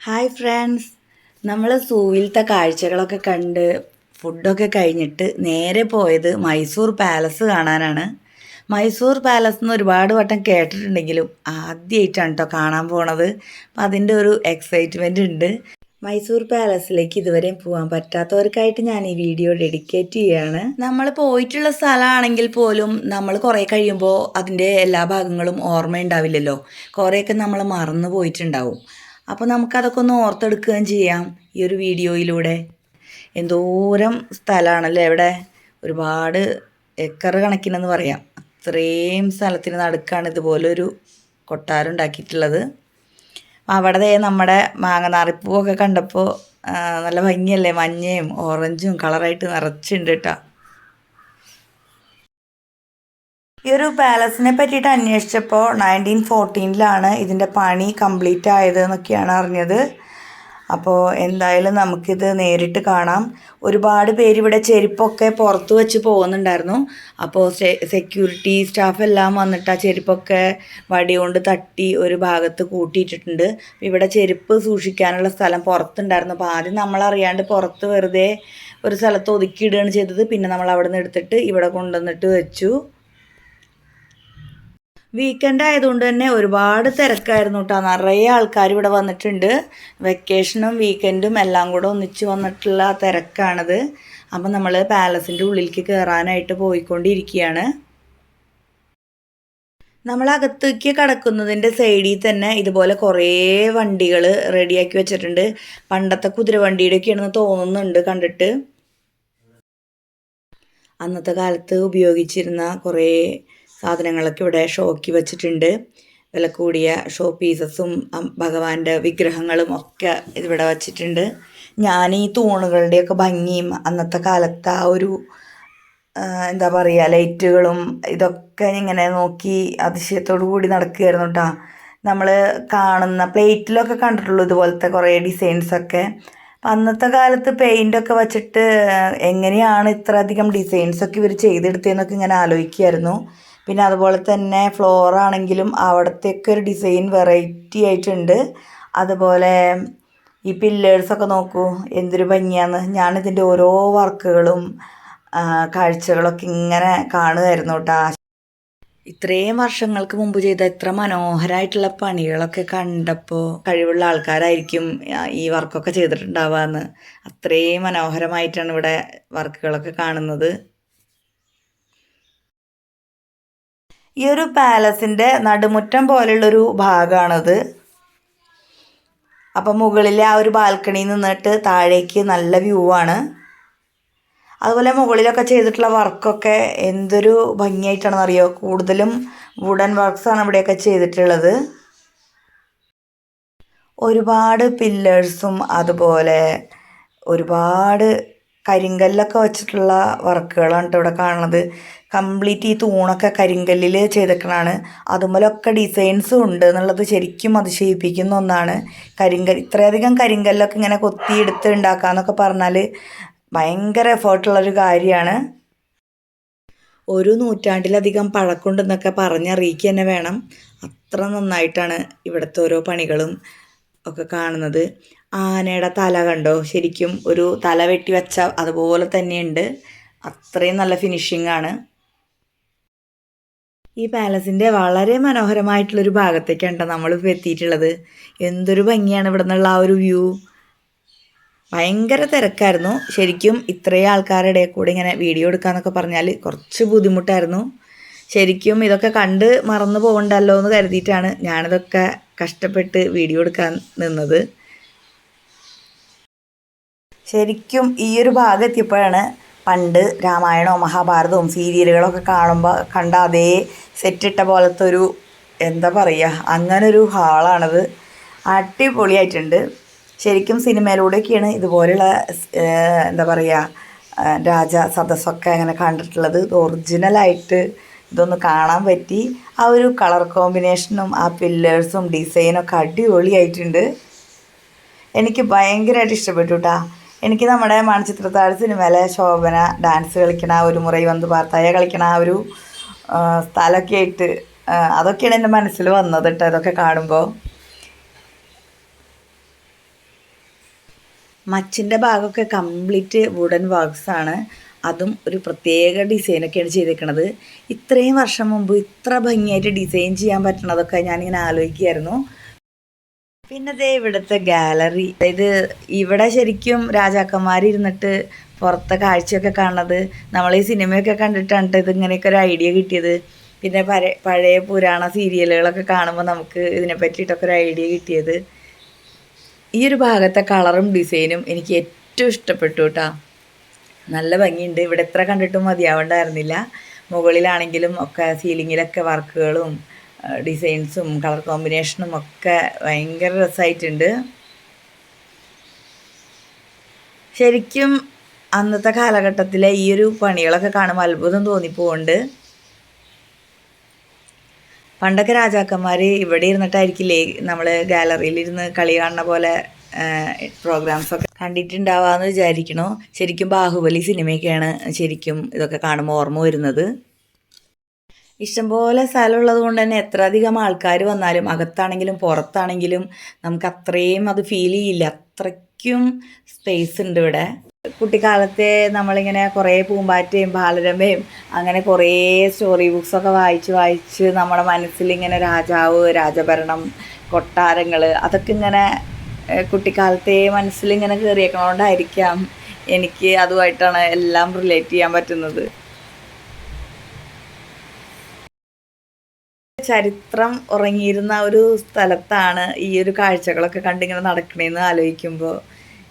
Hi friends നമ്മൾ സൂവിലത്തെ കാഴ്ചകളൊക്കെ കണ്ട് ഫുഡൊക്കെ കഴിഞ്ഞിട്ട് നേരെ പോയത് മൈസൂർ പാലസ് കാണാനാണ്. മൈസൂർ പാലസ് എന്ന് ഒരുപാട് വട്ടം കേട്ടിട്ടുണ്ടെങ്കിലും ആദ്യമായിട്ടാണ് കേട്ടോ കാണാൻ പോണത്. അപ്പം അതിന്റെ ഒരു എക്സൈറ്റ്മെന്റ് ഉണ്ട്. മൈസൂർ പാലസിലേക്ക് ഇതുവരെയും പോകാൻ പറ്റാത്തവർക്കായിട്ട് ഞാൻ ഈ വീഡിയോ ഡെഡിക്കേറ്റ് ചെയ്യുകയാണ് നമ്മൾ പോയിട്ടുള്ള സ്ഥലമാണെങ്കിൽ പോലും നമ്മൾ കുറേ കഴിയുമ്പോൾ അതിന്റെ എല്ലാ ഭാഗങ്ങളും ഓർമ്മയുണ്ടാവില്ലല്ലോ. കുറേയൊക്കെ നമ്മൾ മറന്നു പോയിട്ടുണ്ടാവും. അപ്പോൾ നമുക്കതൊക്കെ ഒന്ന് ഓർത്തെടുക്കുകയും ചെയ്യാം ഈ ഒരു വീഡിയോയിലൂടെ. എന്തോരം സ്ഥലമാണല്ലേ ഇവിടെ? ഒരുപാട് ഏക്കർ കണക്കിനെന്ന് പറയാം. അത്രയും സ്ഥലത്തിന് നടുക്കാണ് ഇതുപോലൊരു കൊട്ടാരം ഉണ്ടാക്കിയിട്ടുള്ളത്. അവിടെ ദേ നമ്മുടെ മാങ്ങനാറിപ്പൂവൊക്കെ കണ്ടപ്പോൾ നല്ല ഭംഗിയല്ലേ? മഞ്ഞയും ഓറഞ്ചും കളറായിട്ട് നിറച്ചുണ്ട് കേട്ടോ. ഈ ഒരു പാലസിനെ പറ്റിയിട്ട് അന്വേഷിച്ചപ്പോൾ നയന്റീൻ ഫോർട്ടീനിലാണ് ഇതിന്റെ പണി കംപ്ലീറ്റ് ആയത് എന്നൊക്കെയാണ് അറിഞ്ഞത്. അപ്പോൾ എന്തായാലും നമുക്കിത് നേരിട്ട് കാണാം. ഒരുപാട് പേര് ഇവിടെ ചെരുപ്പൊക്കെ പുറത്ത് വെച്ച് പോകുന്നുണ്ടായിരുന്നു. അപ്പോൾ സെക്യൂരിറ്റി സ്റ്റാഫ് എല്ലാം വന്നിട്ട് ആ ചെരുപ്പൊക്കെ വടി കൊണ്ട് തട്ടി ഒരു ഭാഗത്ത് കൂട്ടിയിട്ടിട്ടുണ്ട്. ഇവിടെ ചെരുപ്പ് സൂക്ഷിക്കാനുള്ള സ്ഥലം പുറത്തുണ്ടായിരുന്നു. അപ്പോൾ ആദ്യം നമ്മളറിയാണ്ട് പുറത്ത് വെറുതെ ഒരു സ്ഥലത്ത് ഒതുക്കിയിടുകയാണ് ചെയ്തത്. പിന്നെ നമ്മൾ അവിടെ നിന്ന് എടുത്തിട്ട് ഇവിടെ കൊണ്ടുവന്നിട്ട് വെച്ചു. വീക്കെൻഡ് ആയതുകൊണ്ട് തന്നെ ഒരുപാട് തിരക്കായിരുന്നു കേട്ടോ നിറയെ ആൾക്കാർ ഇവിടെ വന്നിട്ടുണ്ട്. വെക്കേഷനും വീക്കെൻഡും എല്ലാം കൂടെ ഒന്നിച്ച് വന്നിട്ടുള്ള തിരക്കാണിത്. അപ്പം നമ്മൾ പാലസിന്റെ ഉള്ളിലേക്ക് കയറാനായിട്ട് പോയിക്കൊണ്ടിരിക്കുകയാണ്. നമ്മൾ അകത്തേക്ക് കടക്കുന്നതിന്റെ സൈഡിൽ തന്നെ ഇതുപോലെ കുറേ വണ്ടികൾ റെഡിയാക്കി വെച്ചിട്ടുണ്ട്. പണ്ടത്തെ കുതിരവണ്ടിയുടെയൊക്കെയാണെന്ന് തോന്നുന്നുണ്ട് കണ്ടിട്ട്. അന്നത്തെ കാലത്ത് ഉപയോഗിച്ചിരുന്ന കുറേ സാധനങ്ങളൊക്കെ ഇവിടെ ഷോക്കി വെച്ചിട്ടുണ്ട്. വില കൂടിയ ഷോ പീസസും ഭഗവാന്റെ വിഗ്രഹങ്ങളും ഒക്കെ ഇവിടെ വച്ചിട്ടുണ്ട്. ഞാൻ ഈ തൂണുകളുടെയൊക്കെ ഭംഗിയും അന്നത്തെ കാലത്ത് ആ ഒരു എന്താ പറയുക ലൈറ്റുകളും ഇതൊക്കെ ഇങ്ങനെ നോക്കി അതിശയത്തോടു കൂടി നടക്കുകയായിരുന്നു കേട്ടോ നമ്മൾ കാണുന്ന പ്ലേറ്റിലൊക്കെ കണ്ടിട്ടുള്ളൂ ഇതുപോലത്തെ കുറേ ഡിസൈൻസൊക്കെ അന്നത്തെ കാലത്ത് പെയിന്റൊക്കെ വച്ചിട്ട് എങ്ങനെയാണ് ഇത്രയധികം ഡിസൈൻസൊക്കെ ഇവർ ചെയ്തെടുത്തതെന്നൊക്കെ ഇങ്ങനെ ആലോചിക്കുമായിരുന്നു പിന്നെ അതുപോലെ തന്നെ ഫ്ലോർ ആണെങ്കിലും അവിടത്തേക്ക് ഒരു ഡിസൈൻ വെറൈറ്റി ആയിട്ടുണ്ട്. അതുപോലെ ഈ പില്ലേഴ്സൊക്കെ നോക്കൂ എന്തൊരു ഭംഗിയാന്ന്. ഞാനിതിന്റെ ഓരോ വർക്കുകളും കാഴ്ചകളൊക്കെ ഇങ്ങനെ കാണുമായിരുന്നു കേട്ടോ. ഇത്രയും വർഷങ്ങൾക്ക് മുമ്പ് ചെയ്ത ഇത്ര മനോഹരമായിട്ടുള്ള പണികളൊക്കെ കണ്ടപ്പോൾ കഴിവുള്ള ആൾക്കാരായിരിക്കും ഈ വർക്കൊക്കെ ചെയ്തിട്ടുണ്ടാവുക അത്രയും മനോഹരമായിട്ടാണ് ഇവിടെ വർക്കുകളൊക്കെ കാണുന്നത്. ഈ ഒരു പാലസിന്റെ നടുമുറ്റം പോലെയുള്ളൊരു ഭാഗമാണത് അപ്പം മുകളിലെ ആ ഒരു ബാൽക്കണിയിൽ നിന്നിട്ട് താഴേക്ക് നല്ല വ്യൂ ആണ്. അതുപോലെ മുകളിലൊക്കെ ചെയ്തിട്ടുള്ള വർക്കൊക്കെ എന്തൊരു ഭംഗിയായിട്ടാണെന്നറിയോ? കൂടുതലും വുഡൻ വർക്ക്സാണ് ഇവിടെയൊക്കെ ചെയ്തിട്ടുള്ളത്. ഒരുപാട് പില്ലേഴ്സും അതുപോലെ ഒരുപാട് കരിങ്കല്ലൊക്കെ വെച്ചിട്ടുള്ള വർക്കുകളാണ് കേട്ടോ ഇവിടെ കാണുന്നത്. കംപ്ലീറ്റ് ഈ തൂണൊക്കെ കരിങ്കല്ലിൽ ചെയ്തേക്കണതാണ് അതുപോലൊക്കെ ഡിസൈൻസും ഉണ്ട് എന്നുള്ളത് ശരിക്കും അതിശയിപ്പിക്കുന്ന ഒന്നാണ്. കരിങ്കൽ ഇത്രയധികം കരിങ്കല്ലൊക്കെ ഇങ്ങനെ കൊത്തിയെടുത്ത് ഉണ്ടാക്കാന്നൊക്കെ പറഞ്ഞാൽ ഭയങ്കര എഫേർട്ടുള്ളൊരു കാര്യമാണ്. ഒരു നൂറ്റാണ്ടിലധികം പഴക്കുണ്ടെന്നൊക്കെ പറഞ്ഞറിയിക്കുക തന്നെ വേണം. അത്ര നന്നായിട്ടാണ് ഇവിടുത്തെ ഓരോ പണികളും ഒക്കെ കാണുന്നത്. ആനയുടെ തല കണ്ടോ? ശരിക്കും ഒരു തല വെട്ടി വെച്ച അതുപോലെ തന്നെയുണ്ട്. അത്രയും നല്ല ഫിനിഷിംഗ് ആണ്. ഈ പാലസിന്റെ വളരെ മനോഹരമായിട്ടുള്ളൊരു ഭാഗത്തേക്കാണ് നമ്മളിപ്പോൾ എത്തിയിട്ടുള്ളത്. എന്തൊരു ഭംഗിയാണ് ഇവിടെ നിന്നുള്ള ആ ഒരു വ്യൂ ഭയങ്കര തിരക്കായിരുന്നു. ശരിക്കും ഇത്രയും ആൾക്കാരുടെ കൂടെ ഇങ്ങനെ വീഡിയോ എടുക്കാന്നൊക്കെ പറഞ്ഞാൽ കുറച്ച് ബുദ്ധിമുട്ടായിരുന്നു. ശരിക്കും ഇതൊക്കെ കണ്ട് മറന്നു പോകണ്ടല്ലോ എന്ന് കരുതിയിട്ടാണ് ഞാനിതൊക്കെ കഷ്ടപ്പെട്ട് വീഡിയോ എടുക്കാൻ നിന്നത്. ശരിക്കും ഈ ഒരു ഭാഗം എത്തിയപ്പോഴാണ് പണ്ട് രാമായണവും മഹാഭാരതവും സീരിയലുകളൊക്കെ കാണുമ്പോൾ കണ്ട അതേ സെറ്റിട്ട പോലത്തെ ഒരു എന്താ പറയുക അങ്ങനൊരു ഹാളാണത്. അടിപൊളിയായിട്ടുണ്ട്. ശരിക്കും സിനിമയിലൂടെയൊക്കെയാണ് ഇതുപോലെയുള്ള എന്താ പറയുക രാജ സദസ്സൊക്കെ അങ്ങനെ കണ്ടിട്ടുള്ളത്. ഇത് ഒറിജിനലായിട്ട് ഇതൊന്ന് കാണാൻ പറ്റി. ആ ഒരു കളർ കോമ്പിനേഷനും ആ പില്ലേഴ്സും ഡിസൈനൊക്കെ അടിപൊളിയായിട്ടുണ്ട്. എനിക്ക് ഭയങ്കരമായിട്ട് ഇഷ്ടപ്പെട്ടു കേട്ടോ എനിക്ക് നമ്മുടെ മൺചിത്രത്താഴ് സിനിമയിലെ ശോഭന ഡാൻസ് കളിക്കണ ഒരു മുറൈ വന്ന് പാർത്തായ കളിക്കണ ആ ഒരു സ്ഥലമൊക്കെ ആയിട്ട് അതൊക്കെയാണ് എന്റെ മനസ്സിൽ വന്നത് കേട്ടോ. അതൊക്കെ കാണുമ്പോൾ. മച്ചിന്റെ ഭാഗമൊക്കെ കംപ്ലീറ്റ് വുഡൻ ആണ്. അതും ഒരു പ്രത്യേക ഡിസൈനൊക്കെയാണ് ചെയ്തേക്കണത് ഇത്രയും വർഷം മുമ്പ് ഇത്ര ഭംഗിയായിട്ട് ഡിസൈൻ ചെയ്യാൻ പറ്റണതൊക്കെ ഞാനിങ്ങനെ ആലോചിക്കുമായിരുന്നു പിന്നെ ദേ ഇവിടുത്തെ ഗാലറി. അതായത് ഇവിടെ ശരിക്കും രാജാക്കന്മാർ ഇരുന്നിട്ട് പുറത്തെ കാഴ്ചയൊക്കെ കാണുന്നത് നമ്മൾ ഈ സിനിമയൊക്കെ കണ്ടിട്ടാണ് ഇത് ഇങ്ങനെയൊക്കെ ഒരു ഐഡിയ കിട്ടിയത്. പിന്നെ പഴയ പഴയ പുരാണ സീരിയലുകളൊക്കെ കാണുമ്പോൾ നമുക്ക് ഇതിനെ പറ്റിയിട്ടൊക്കെ ഒരു ഐഡിയ കിട്ടിയത്. ഈ ഒരു ഭാഗത്തെ കളറും ഡിസൈനും എനിക്ക് ഏറ്റവും ഇഷ്ടപ്പെട്ടു കേട്ടോ നല്ല ഭംഗിയുണ്ട്. ഇവിടെ എത്ര കണ്ടിട്ടും മതിയാവണ്ടായിരുന്നില്ല. മുകളിലാണെങ്കിലും ഒക്കെ സീലിങ്ങിലൊക്കെ വർക്കുകളും ഡിസൈൻസും കളർ കോമ്പിനേഷനും ഒക്കെ ഭയങ്കര രസമായിട്ടുണ്ട് ശരിക്കും അന്നത്തെ കാലഘട്ടത്തിലെ ഈ ഒരു പണികളൊക്കെ കാണുമ്പോൾ അത്ഭുതം തോന്നിപ്പോണ്ട് പണ്ടൊക്കെ രാജാക്കന്മാർ ഇവിടെ ഇരുന്നിട്ടായിരിക്കില്ലേ നമ്മൾ ഗാലറിയിൽ ഗാലറിയിലിരുന്ന് കളി കാണുന്ന പോലെ പ്രോഗ്രാംസൊക്കെ കണ്ടിട്ടുണ്ടാവാന്ന് വിചാരിക്കണോ. ശരിക്കും ബാഹുബലി സിനിമയൊക്കെയാണ് ശരിക്കും ഇതൊക്കെ കാണുമ്പോൾ ഓർമ്മ വരുന്നത്. ഇഷ്ടംപോലെ സ്ഥലമുള്ളത് കൊണ്ട് തന്നെ എത്ര അധികം ആൾക്കാർ വന്നാലും അകത്താണെങ്കിലും പുറത്താണെങ്കിലും നമുക്ക് അത്രയും അത് ഫീൽ ചെയ്യില്ല. അത്രയ്ക്കും സ്പേസ് ഉണ്ട് ഇവിടെ. കുട്ടിക്കാലത്തെ നമ്മളിങ്ങനെ കുറേ പൂമ്പാറ്റയും ബാലരമയും അങ്ങനെ കുറേ സ്റ്റോറി ബുക്സൊക്കെ വായിച്ച് വായിച്ച് നമ്മുടെ മനസ്സിൽ ഇങ്ങനെ രാജാവ് രാജഭരണം കൊട്ടാരങ്ങൾ അതൊക്കെ ഇങ്ങനെ കുട്ടിക്കാലത്തെ മനസ്സിലിങ്ങനെ കയറിയേക്കണോണ്ടായിരിക്കാം എനിക്ക് അതുമായിട്ടാണ് എല്ലാം റിലേറ്റ് ചെയ്യാൻ പറ്റുന്നത്. ചരിത്രം ഉറങ്ങിയിരുന്ന ഒരു സ്ഥലത്താണ് ഈ ഒരു കാഴ്ചകളൊക്കെ കണ്ടിങ്ങനെ നടക്കണേന്ന് ആലോചിക്കുമ്പോൾ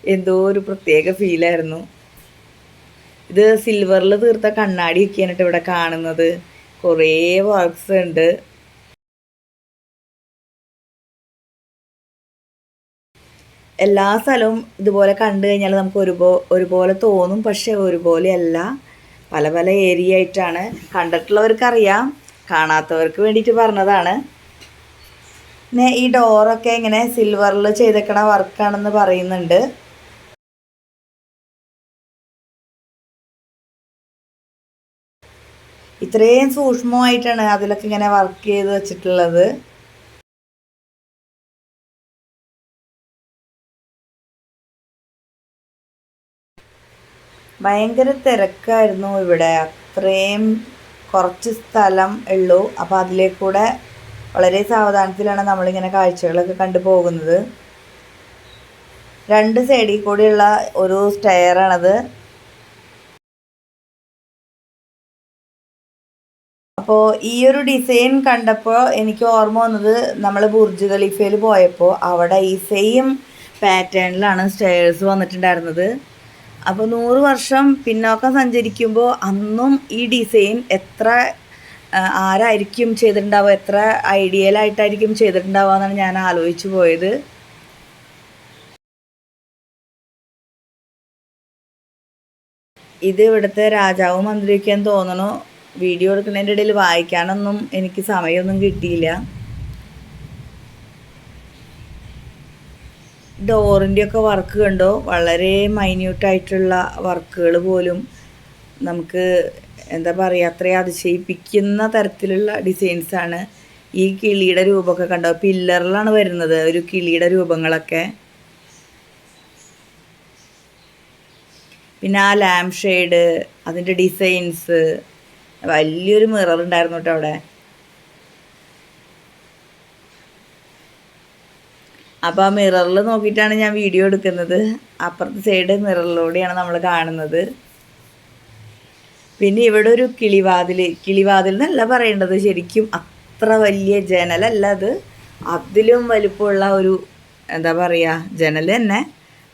എന്തോ ഒരു പ്രത്യേക ഫീലായിരുന്നു ഇത് സിൽവറിൽ തീർത്ത കണ്ണാടി കണ്ണാടിയൊക്കെയാണ് ഇവിടെ കാണുന്നത്. കുറേ വർക്ക്സ് ഉണ്ട്. എല്ലാ സ്ഥലവും ഇതുപോലെ കണ്ടു കഴിഞ്ഞാൽ നമുക്ക് ഒരുപോ ഒരുപോലെ തോന്നും. പക്ഷെ ഒരുപോലെയല്ല. പല പല ഏരിയ ആയിട്ടാണ്. കണ്ടിട്ടുള്ളവർക്കറിയാം. കാണാത്തവർക്ക് വേണ്ടിയിട്ട് പറഞ്ഞതാണ്. ഈ ഡോറൊക്കെ ഇങ്ങനെ സിൽവറിൽ ചെയ്തേക്കണ വർക്കാണെന്ന് പറയുന്നുണ്ട്. ഇത്രയും സൂക്ഷ്മമായിട്ടാണ് അതിലൊക്കെ ഇങ്ങനെ വർക്ക് ചെയ്ത് വെച്ചിട്ടുള്ളത്. ഭയങ്കര തിരക്കായിരുന്നു ഇവിടെ. അത്രയും കുറച്ച് സ്ഥലം ഉള്ളൂ. അപ്പോൾ അതിലേക്കൂടെ വളരെ സാവധാനത്തിലാണ് നമ്മളിങ്ങനെ കാഴ്ചകളൊക്കെ കണ്ടു പോകുന്നത്. രണ്ട് സൈഡിൽ കൂടിയുള്ള ഒരു സ്റ്റെയറാണത് അപ്പോൾ ഈ ഒരു ഡിസൈൻ കണ്ടപ്പോൾ എനിക്ക് ഓർമ്മ വന്നത് നമ്മൾ ബുർജ് ഖലീഫയിൽ പോയപ്പോൾ അവിടെ ഈ സെയിം പാറ്റേണിലാണ് സ്റ്റെയർസ് വന്നിട്ടുണ്ടായിരുന്നത്. അപ്പോൾ നൂറ് വർഷം പിന്നോക്കം സഞ്ചരിക്കുമ്പോൾ അന്നും ഈ ഡിസൈൻ എത്ര ആരായിരിക്കും ചെയ്തിട്ടുണ്ടാവുക എത്ര ഐഡിയലായിട്ടായിരിക്കും ചെയ്തിട്ടുണ്ടാവുക എന്നാണ് ഞാൻ ആലോചിച്ചു പോയത്. ഇത് ഇവിടുത്തെ രാജാവും മന്ത്രിയൊക്കെയെന്ന് തോന്നണു വീഡിയോ എടുക്കുന്നതിന്റെ ഇടയിൽ വായിക്കാനൊന്നും എനിക്ക് സമയമൊന്നും കിട്ടിയില്ല. ഡോറിന്റെയൊക്കെ വർക്ക് കണ്ടോ? വളരെ മൈന്യൂട്ടായിട്ടുള്ള വർക്കുകൾ പോലും നമുക്ക് എന്താ പറയുക അത്രയും അതിശയിപ്പിക്കുന്ന തരത്തിലുള്ള ഡിസൈൻസാണ് ഈ കിളിയുടെ രൂപമൊക്കെ കണ്ടോ? പില്ലറിലാണ് വരുന്നത് ഒരു കിളിയുടെ രൂപങ്ങളൊക്കെ. പിന്നെ ആ ലാംപ് ഷെയ്ഡ് അതിന്റെ ഡിസൈൻസ് വലിയൊരു മിറർ ഉണ്ടായിരുന്നു കേട്ടോ അവിടെ. അപ്പോൾ ആ മിററിൽ നോക്കിയിട്ടാണ് ഞാൻ വീഡിയോ എടുക്കുന്നത്. അപ്പുറത്തെ സൈഡ് മിററിലൂടെയാണ് നമ്മൾ കാണുന്നത്. പിന്നെ ഇവിടെ ഒരു കിളിവാതിൽ കിളിവാതിൽ എന്നല്ല പറയേണ്ടത് ശരിക്കും അത്ര വലിയ ജനലല്ല അത്. അതിലും വലിപ്പമുള്ള ഒരു എന്താ പറയുക ജനൽ തന്നെ.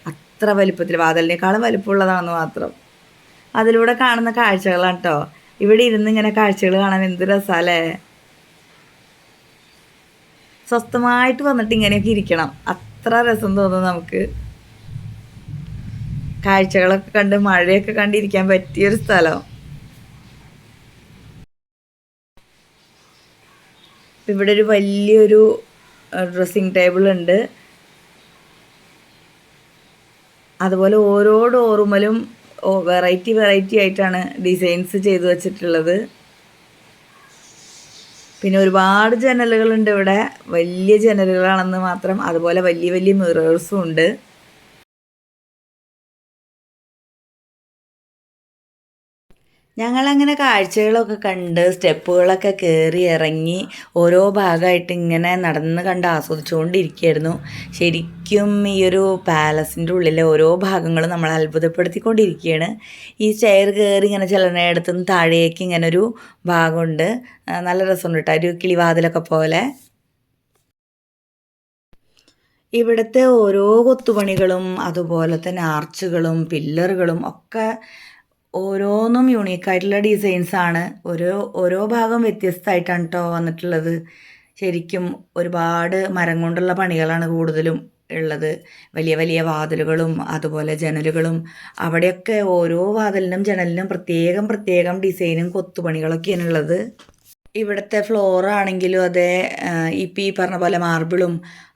അത്ര വലിപ്പത്തിൽ വാതിലിനേക്കാളും വലിപ്പമുള്ളതാണെന്ന് മാത്രം. അതിലൂടെ കാണുന്ന കാഴ്ചകളാണ് കേട്ടോ ഇവിടെ ഇരുന്ന് ഇങ്ങനെ കാഴ്ചകൾ കാണാൻ എന്ത് രസമല്ലേ സ്വസ്ഥമായിട്ട് വന്നിട്ട് ഇങ്ങനെയൊക്കെ ഇരിക്കണം. അത്ര രസം തോന്നും നമുക്ക്. കാഴ്ചകളൊക്കെ കണ്ട് മഴയൊക്കെ കണ്ടിരിക്കാൻ പറ്റിയൊരു സ്ഥലം. ഇവിടെ ഒരു വലിയൊരു ഡ്രസ്സിങ് ടേബിൾ ഉണ്ട്. അതുപോലെ ഓരോ ഡോറുമലും വെറൈറ്റി വെറൈറ്റി ആയിട്ടാണ് ഡിസൈൻസ് ചെയ്തു വച്ചിട്ടുള്ളത്. പിന്നെ ഒരുപാട് ജനലുകളുണ്ട് ഇവിടെ. വലിയ ജനലുകളാണെന്ന് മാത്രം. അതുപോലെ വലിയ വലിയ മിറേഴ്സും ഉണ്ട്. ഞങ്ങളങ്ങനെ കാഴ്ചകളൊക്കെ കണ്ട് സ്റ്റെപ്പുകളൊക്കെ കയറി ഇറങ്ങി ഓരോ ഭാഗമായിട്ട് ഇങ്ങനെ നടന്ന് കണ്ട് ആസ്വദിച്ചുകൊണ്ടിരിക്കുകയായിരുന്നു. ശരിക്കും ഈ ഒരു പാലസിന്റെ ഉള്ളിലെ ഓരോ ഭാഗങ്ങളും നമ്മൾ അത്ഭുതപ്പെടുത്തിക്കൊണ്ടിരിക്കുകയാണ്. ഈ ചെയർ കയറി ഇങ്ങനെ ചിലയിടത്തു നിന്ന് താഴേക്ക് ഇങ്ങനെ ഒരു ഭാഗമുണ്ട്. നല്ല രസമുണ്ട് കേട്ടോ. ഒരു കിളിവാതിലൊക്കെ പോലെ. ഇവിടുത്തെ ഓരോ കൊത്തുപണികളും അതുപോലെ തന്നെ ആർച്ചുകളും പില്ലറുകളും ഒക്കെ ഓരോന്നും യൂണീക്കായിട്ടുള്ള ഡിസൈൻസ് ആണ്. ഓരോ ഓരോ ഭാഗം വ്യത്യസ്തമായിട്ടാണ് കേട്ടോ വന്നിട്ടുള്ളത്. ശരിക്കും ഒരുപാട് മരം കൊണ്ടുള്ള പണികളാണ് കൂടുതലും ഉള്ളത്. വലിയ വലിയ വാതിലുകളും അതുപോലെ ജനലുകളും അവിടെയൊക്കെ ഓരോ വാതിലിനും ജനലിനും പ്രത്യേകം പ്രത്യേകം ഡിസൈനും കൊത്തുപണികളൊക്കെയാണ് ഉള്ളത്. ഇവിടുത്തെ ഫ്ലോർ ആണെങ്കിലും അതെ ഇപ്പം ഈ പറഞ്ഞ പോലെ മാർബിളും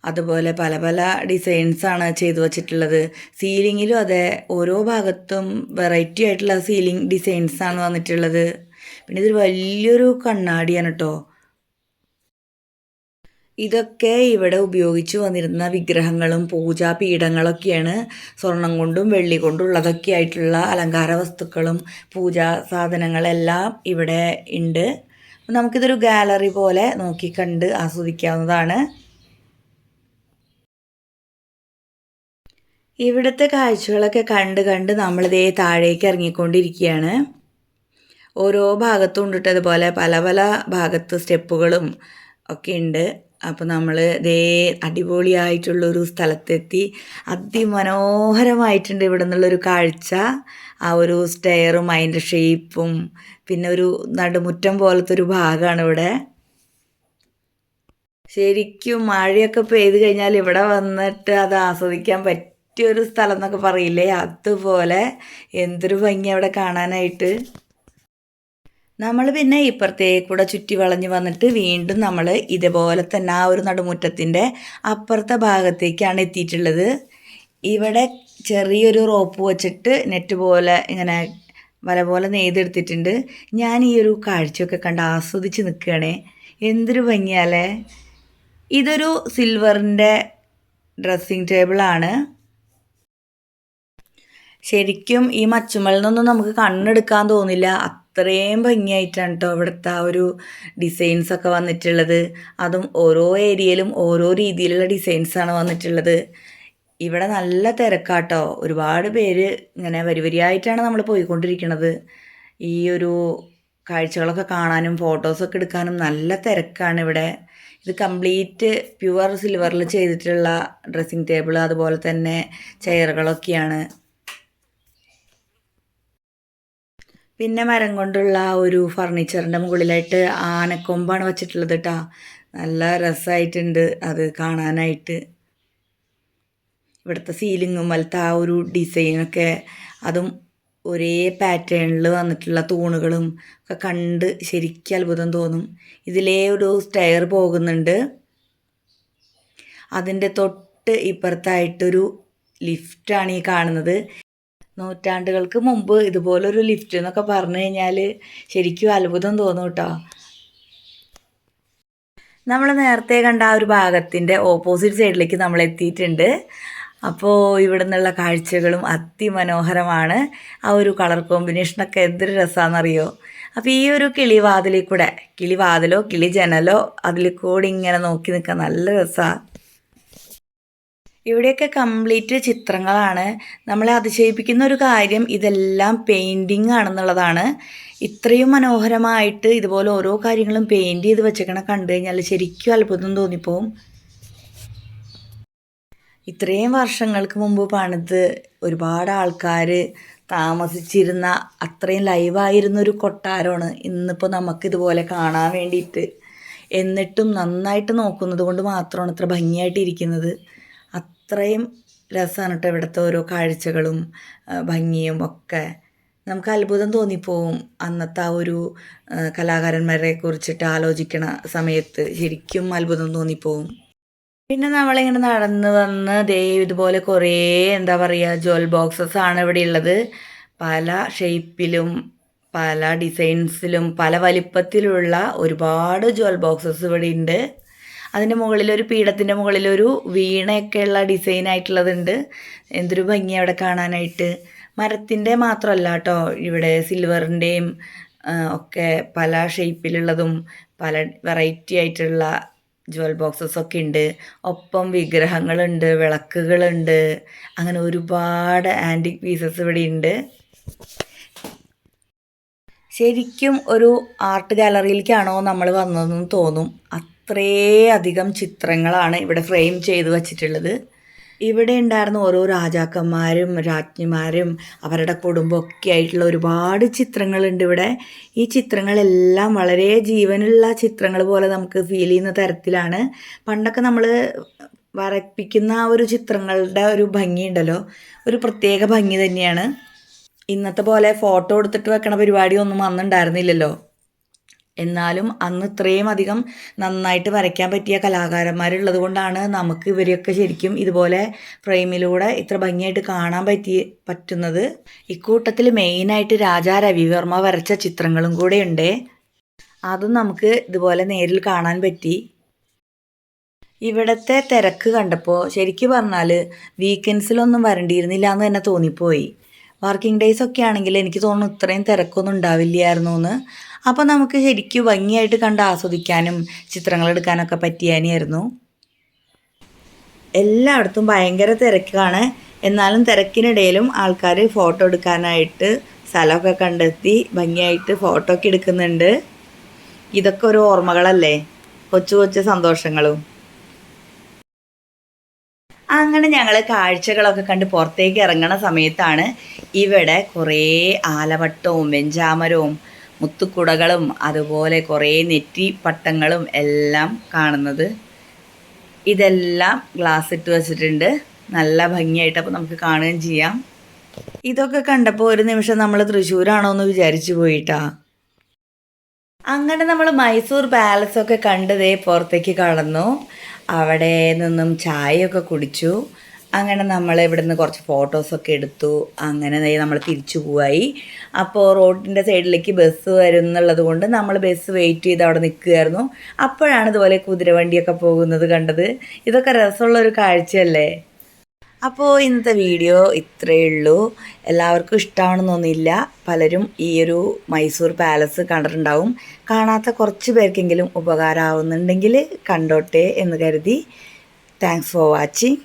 അതുപോലെ പല പല ഡിസൈൻസാണ് ചെയ്തു വച്ചിട്ടുള്ളത്. സീലിങ്ങിലും അതെ ഓരോ ഭാഗത്തും വെറൈറ്റി ആയിട്ടുള്ള സീലിംഗ് ഡിസൈൻസാണ് വന്നിട്ടുള്ളത്. പിന്നെ ഇതൊരു വലിയൊരു കണ്ണാടിയാണ് കേട്ടോ ഇതൊക്കെ ഇവിടെ ഉപയോഗിച്ചു വന്നിരുന്ന വിഗ്രഹങ്ങളും പൂജാപീഠങ്ങളൊക്കെയാണ് സ്വർണം കൊണ്ടും വെള്ളി കൊണ്ടും ഉള്ളതൊക്കെ ആയിട്ടുള്ള അലങ്കാര വസ്തുക്കളും പൂജാ സാധനങ്ങളെല്ലാം ഇവിടെ ഉണ്ട്. നമുക്കിതൊരു ഗാലറി പോലെ നോക്കി കണ്ട് ആസ്വദിക്കാവുന്നതാണ്. ഇവിടുത്തെ കാഴ്ചകളൊക്കെ കണ്ട് കണ്ട് നമ്മളിതേ താഴേക്ക് ഇറങ്ങിക്കൊണ്ടിരിക്കുകയാണ്. ഓരോ ഭാഗത്തും ഉണ്ടിട്ട് അതുപോലെ പല പല ഭാഗത്ത് സ്റ്റെപ്പുകളും ഒക്കെ ഉണ്ട് അപ്പോൾ നമ്മൾ ഇതേ അടിപൊളിയായിട്ടുള്ളൊരു സ്ഥലത്തെത്തി. അതിമനോഹരമായിട്ടുണ്ട് ഇവിടെ നിന്നുള്ളൊരു കാഴ്ച. ആ ഒരു സ്റ്റെയറും അതിന്റെ ഷേപ്പും പിന്നെ ഒരു നടുമുറ്റം പോലത്തെ ഒരു ഭാഗമാണ് ഇവിടെ. ശരിക്കും മഴയൊക്കെ പെയ്ത് കഴിഞ്ഞാൽ ഇവിടെ വന്നിട്ട് അത് ആസ്വദിക്കാൻ പറ്റിയൊരു സ്ഥലം എന്നൊക്കെ പറയില്ലേ? അതുപോലെ എന്തൊരു ഭംഗി അവിടെ കാണാനായിട്ട്. നമ്മൾ പിന്നെ ഇപ്പുറത്തേക്കൂടെ ചുറ്റി വളഞ്ഞ് വന്നിട്ട് വീണ്ടും നമ്മൾ ഇതേപോലെ തന്നെ ആ ഒരു നടുമുറ്റത്തിന്റെ അപ്പുറത്തെ ഭാഗത്തേക്കാണ് എത്തിയിട്ടുള്ളത്. ഇവിടെ ചെറിയൊരു റോപ്പ് വെച്ചിട്ട് നെറ്റ് പോലെ ഇങ്ങനെ വല പോലെ നെയ്തെടുത്തിട്ടുണ്ട്. ഞാൻ ഈ ഒരു കാഴ്ചയൊക്കെ കണ്ട് ആസ്വദിച്ച് നിൽക്കുകയാണേ. എന്തൊരു ഭംഗിയാലേ ഇതൊരു സിൽവറിന്റെ ഡ്രസ്സിങ് ടേബിളാണ്. ശരിക്കും ഈ മച്ചുമലിൽ നിന്നൊന്നും നമുക്ക് കണ്ണെടുക്കാൻ തോന്നില്ല. അത്രയും ഭംഗിയായിട്ടാണ് കേട്ടോ ഇവിടുത്തെ ആ ഒരു ഡിസൈൻസ് ഒക്കെ വന്നിട്ടുള്ളത്. അതും ഓരോ ഏരിയയിലും ഓരോ രീതിയിലുള്ള ഡിസൈൻസാണ് വന്നിട്ടുള്ളത്. ഇവിടെ നല്ല തിരക്കാട്ടോ. ഒരുപാട് പേര് ഇങ്ങനെ വരി വരിയായിട്ടാണ് നമ്മൾ പോയിക്കൊണ്ടിരിക്കുന്നത് ഈ ഒരു കാഴ്ചകളൊക്കെ കാണാനും ഫോട്ടോസൊക്കെ എടുക്കാനും നല്ല തിരക്കാണ് ഇവിടെ. ഇത് കംപ്ലീറ്റ് പ്യുവർ സിൽവറിൽ ചെയ്തിട്ടുള്ള ഡ്രസ്സിങ് ടേബിൾ അതുപോലെ തന്നെ ചെയറുകളൊക്കെയാണ്. പിന്നെ മരം കൊണ്ടുള്ള ഒരു ഫർണിച്ചറിന്റെ മുകളിലായിട്ട് ആനക്കൊമ്പാണ് വച്ചിട്ടുള്ളത് കേട്ടോ നല്ല രസമായിട്ടുണ്ട് അത് കാണാനായിട്ട്. ഇവിടുത്തെ സീലിങ്ങും വലത്തെ ആ ഒരു ഡിസൈനൊക്കെ അതും ഒരേ പാറ്റേണിൽ വന്നിട്ടുള്ള തൂണുകളും ഒക്കെ കണ്ട് ശരിക്കും അത്ഭുതം തോന്നും. ഇതിലേ ഒരു സ്റ്റെയർ പോകുന്നുണ്ട്. അതിന്റെ തൊട്ട് ഇപ്പുറത്തായിട്ടൊരു ലിഫ്റ്റാണ് ഈ കാണുന്നത്. നൂറ്റാണ്ടുകൾക്ക് മുമ്പ് ഇതുപോലൊരു ലിഫ്റ്റ് എന്നൊക്കെ പറഞ്ഞു കഴിഞ്ഞാൽ ശരിക്കും അത്ഭുതം തോന്നും കേട്ടോ. നമ്മൾ നേരത്തെ കണ്ട ആ ഒരു ഭാഗത്തിന്റെ ഓപ്പോസിറ്റ് സൈഡിലേക്ക് നമ്മൾ എത്തിയിട്ടുണ്ട് അപ്പോൾ ഇവിടെ നിന്നുള്ള കാഴ്ചകളും അതിമനോഹരമാണ്. ആ ഒരു കളർ കോമ്പിനേഷനൊക്കെ എന്തൊരു രസമാണെന്നറിയോ അപ്പോൾ ഈ ഒരു കിളിവാതിലിൽ കൂടെ കിളിവാതിലോ കിളി ജനലോ അതിൽ കൂടി ഇങ്ങനെ നോക്കി നിൽക്കാൻ നല്ല രസമാണ് ഇവിടെയൊക്കെ കംപ്ലീറ്റ് ചിത്രങ്ങളാണ്. നമ്മളെ അതിശയിപ്പിക്കുന്ന ഒരു കാര്യം ഇതെല്ലാം പെയിന്റിങ് ആണെന്നുള്ളതാണ്. ഇത്രയും മനോഹരമായിട്ട് ഇതുപോലെ ഓരോ കാര്യങ്ങളും പെയിന്റ് ചെയ്ത് വെച്ചേക്കണ കണ്ടു കഴിഞ്ഞാൽ ശരിക്കും അത്ഭുതം തോന്നിപ്പോവും. ഇത്രയും വർഷങ്ങൾക്ക് മുമ്പ് പണിത് ഒരുപാട് ആൾക്കാർ താമസിച്ചിരുന്ന അത്രയും ലൈവായിരുന്ന ഒരു കൊട്ടാരമാണ് ഇന്നിപ്പോൾ നമുക്കിതുപോലെ കാണാൻ വേണ്ടിയിട്ട്. എന്നിട്ടും നന്നായിട്ട് നോക്കുന്നത് കൊണ്ട് മാത്രമാണ് ഇത്ര ഭംഗിയായിട്ട് ഇരിക്കുന്നത്. അത്രയും രസമാണ് കേട്ടോ ഇവിടുത്തെ ഓരോ കാഴ്ചകളും ഭംഗിയും ഒക്കെ. നമുക്ക് അത്ഭുതം തോന്നിപ്പോവും അന്നത്തെ ആ ഒരു കലാകാരന്മാരെ കുറിച്ചിട്ട് ആലോചിക്കണ സമയത്ത്. ശരിക്കും അത്ഭുതം തോന്നിപ്പോവും. പിന്നെ നമ്മളിങ്ങനെ നടന്ന് വന്ന് ദേ ഇതുപോലെ കുറേ എന്താ പറയുക ജ്വൽ ബോക്സസ് ആണ് ഇവിടെ ഉള്ളത്. പല ഷേപ്പിലും പല ഡിസൈൻസിലും പല വലിപ്പത്തിലുള്ള ഒരുപാട് ജ്വൽ ബോക്സസ് ഇവിടെ ഉണ്ട്. അതിന്റെ മുകളിലൊരു പീഠത്തിന്റെ മുകളിലൊരു വീണയൊക്കെയുള്ള ഡിസൈൻ ആയിട്ടുള്ളതുണ്ട് എന്തൊരു ഭംഗി അവിടെ കാണാനായിട്ട്. മരത്തിന്റെ മാത്രമല്ല കേട്ടോ ഇവിടെ സിൽവറിന്റെയും ഒക്കെ പല ഷേപ്പിലുള്ളതും പല വെറൈറ്റി ആയിട്ടുള്ള ജ്വൽ ബോക്സസ് ഒക്കെ ഉണ്ട് ഒപ്പം വിഗ്രഹങ്ങളുണ്ട് വിളക്കുകളുണ്ട്. അങ്ങനെ ഒരുപാട് ആന്റിക് പീസസ് ഇവിടെ ഉണ്ട് ശരിക്കും ഒരു ആർട്ട് ഗാലറിയിലേക്കാണോ നമ്മൾ വന്നതെന്ന് തോന്നും. അത്രയധികം ചിത്രങ്ങളാണ് ഇവിടെ ഫ്രെയിം ചെയ്ത് വച്ചിട്ടുള്ളത്. ഇവിടെ ഉണ്ടായിരുന്ന ഓരോ രാജാക്കന്മാരും രാജ്ഞിമാരും അവരുടെ കുടുംബമൊക്കെ ആയിട്ടുള്ള ഒരുപാട് ചിത്രങ്ങളുണ്ട് ഇവിടെ. ഈ ചിത്രങ്ങളെല്ലാം വളരെ ജീവനുള്ള ചിത്രങ്ങൾ പോലെ നമുക്ക് ഫീൽ ചെയ്യുന്ന തരത്തിലാണ്. പണ്ടൊക്കെ നമ്മൾ വരപ്പിക്കുന്ന ആ ഒരു ചിത്രങ്ങളുടെ ഒരു ഭംഗിയുണ്ടല്ലോ ഒരു പ്രത്യേക ഭംഗി തന്നെയാണ്. ഇന്നത്തെ പോലെ ഫോട്ടോ എടുത്തിട്ട് വെക്കണ പരിപാടിയൊന്നും അന്നുണ്ടായിരുന്നില്ലല്ലോ. എന്നാലും അന്ന് ഇത്രയും അധികം നന്നായിട്ട് വരയ്ക്കാൻ പറ്റിയ കലാകാരന്മാരുള്ളത് കൊണ്ടാണ് നമുക്ക് ഇവരെയൊക്കെ ശരിക്കും ഇതുപോലെ ഫ്രെയിമിലൂടെ ഇത്ര ഭംഗിയായിട്ട് കാണാൻ പറ്റി പറ്റുന്നത്. ഇക്കൂട്ടത്തിൽ മെയിനായിട്ട് രാജാ രവിവർമ്മ വരച്ച ചിത്രങ്ങളും കൂടെ ഉണ്ട്. അതും നമുക്ക് ഇതുപോലെ നേരിൽ കാണാൻ പറ്റി. ഇവിടത്തെ തിരക്ക് കണ്ടപ്പോൾ ശരിക്കും പറഞ്ഞാൽ വീക്കെൻഡ്സിലൊന്നും വരണ്ടിയിരുന്നില്ല എന്ന് തന്നെ തോന്നിപ്പോയി. വർക്കിംഗ് ഡേയ്സ് ഒക്കെ ആണെങ്കിൽ എനിക്ക് തോന്നുന്നു ഇത്രയും തിരക്കൊന്നും ഉണ്ടാവില്ലായിരുന്നു എന്ന് അപ്പോൾ നമുക്ക് ശരിക്കും ഭംഗിയായിട്ട് കണ്ട് ആസ്വദിക്കാനും ചിത്രങ്ങൾ എടുക്കാനൊക്കെ പറ്റിയാനായിരുന്നു എല്ലായിടത്തും ഭയങ്കര തിരക്കാണ്. എന്നാലും തിരക്കിനിടയിലും ആൾക്കാർ ഫോട്ടോ എടുക്കാനായിട്ട് സ്ഥലമൊക്കെ കണ്ടെത്തി ഭംഗിയായിട്ട് ഫോട്ടോ ഒക്കെ എടുക്കുന്നുണ്ട്. ഇതൊക്കെ ഒരു ഓർമ്മകളല്ലേ? കൊച്ചു കൊച്ചു സന്തോഷങ്ങളും. അങ്ങനെ ഞങ്ങൾ കാഴ്ചകളൊക്കെ കണ്ട് പുറത്തേക്ക് ഇറങ്ങണ സമയത്താണ് ഇവിടെ കുറേ ആലവട്ടവും വെഞ്ചാമരവും മുത്തുക്കുടകളും അതുപോലെ കുറേ നെറ്റി പട്ടങ്ങളും എല്ലാം കാണുന്നത്. ഇതെല്ലാം ഗ്ലാസ് ഇട്ട് വെച്ചിട്ടുണ്ട്. നല്ല ഭംഗിയായിട്ട് അപ്പോൾ നമുക്ക് കാണുകയും ചെയ്യാം. ഇതൊക്കെ കണ്ടപ്പോൾ ഒരു നിമിഷം നമ്മൾ തൃശ്ശൂരാണോ എന്ന് വിചാരിച്ചു പോയിട്ടാ. അങ്ങനെ നമ്മൾ മൈസൂർ പാലസൊക്കെ കണ്ടതേ പുറത്തേക്ക് കടന്നു. അവിടെ നിന്നും ചായയൊക്കെ കുടിച്ചു. അങ്ങനെ നമ്മൾ ഇവിടെ നിന്ന് കുറച്ച് ഫോട്ടോസൊക്കെ എടുത്തു. അങ്ങനെ നമ്മൾ തിരിച്ചു പോവായി. അപ്പോൾ റോഡിന്റെ സൈഡിലേക്ക് ബസ് വരുന്നുള്ളത് കൊണ്ട് നമ്മൾ ബസ് വെയിറ്റ് ചെയ്ത് അവിടെ നിൽക്കുകയായിരുന്നു. അപ്പോഴാണ് ഇതുപോലെ കുതിരവണ്ടിയൊക്കെ പോകുന്നത് കണ്ടത്. ഇതൊക്കെ രസമുള്ള ഒരു കാഴ്ചയല്ലേ? അപ്പോൾ ഇന്നത്തെ വീഡിയോ ഇത്രയേ ഉള്ളൂ. എല്ലാവർക്കും ഇഷ്ടമാണെന്നൊന്നുമില്ല പലരും ഈ ഒരു മൈസൂർ പാലസ് കണ്ടിട്ടുണ്ടാവും. കാണാത്ത കുറച്ച് പേർക്കെങ്കിലും ഉപകാരമാവുന്നുണ്ടെങ്കിൽ കണ്ടോട്ടെ എന്ന് കരുതി. Thanks for watching